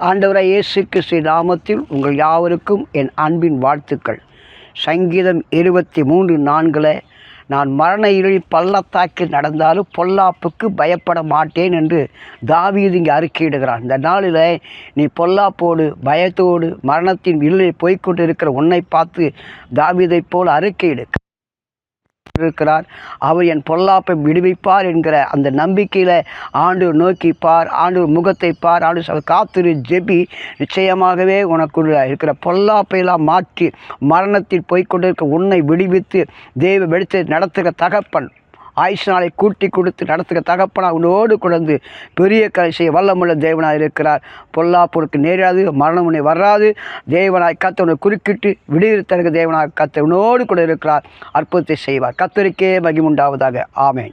ஆண்டவராய் இயேசு கிறிஸ்து நாமத்தில் உங்கள் யாவருக்கும் என் அன்பின் வாழ்த்துக்கள். சங்கீதம் இருபத்தி மூன்று நான்கில் நான் மரண இருளில் பள்ளத்தாக்கில் நடந்தாலும் பொல்லாப்புக்கு பயப்பட மாட்டேன் என்று தாவீது இங்கே அறிக்கையிடுகிறான் இந்த நாளில் நீ பொல்லாப்போடு பயத்தோடு மரணத்தின் இருளில் போய்க்கொண்டு இருக்கிற உன்னை பார்த்து தாவீதைப் போல் அறிக்கையிடு. இருக்கிறார் அவர் என் பொல்லாப்பை விடுவிப்பார் என்கிற அந்த நம்பிக்கையில் ஆண்டு நோக்கி பார் ஆண்டு முகத்தை பார் ஆண்டு காத்திரு ஜெபி. நிச்சயமாகவே உனக்குள்ள இருக்கிற பொல்லாப்பையெல்லாம் மாற்றி மரணத்தில் போய்கொண்டிருக்க உன்னை விடுவித்து தெய்வ வெடித்து நடத்துகிற தகப்பன் ஆயுஷ் நாளை கூட்டி கொடுத்து நடத்துகிற தகப்பனா உன்னோடு கொண்டு பெரிய கலை செய்ய வல்லமுள்ள தேவனாக இருக்கிறார். பொல்லாப்பொருக்கு நேராது மரணம் உன்னை வராது. தேவனாய் கத்தவனை குறுக்கிட்டு விடுதலை தருக தேவனாக உன்னோடு கூட இருக்கிறார். அற்புதத்தை செய்வார். கத்தருக்கே மகிமுண்டாவதாக ஆமேன்.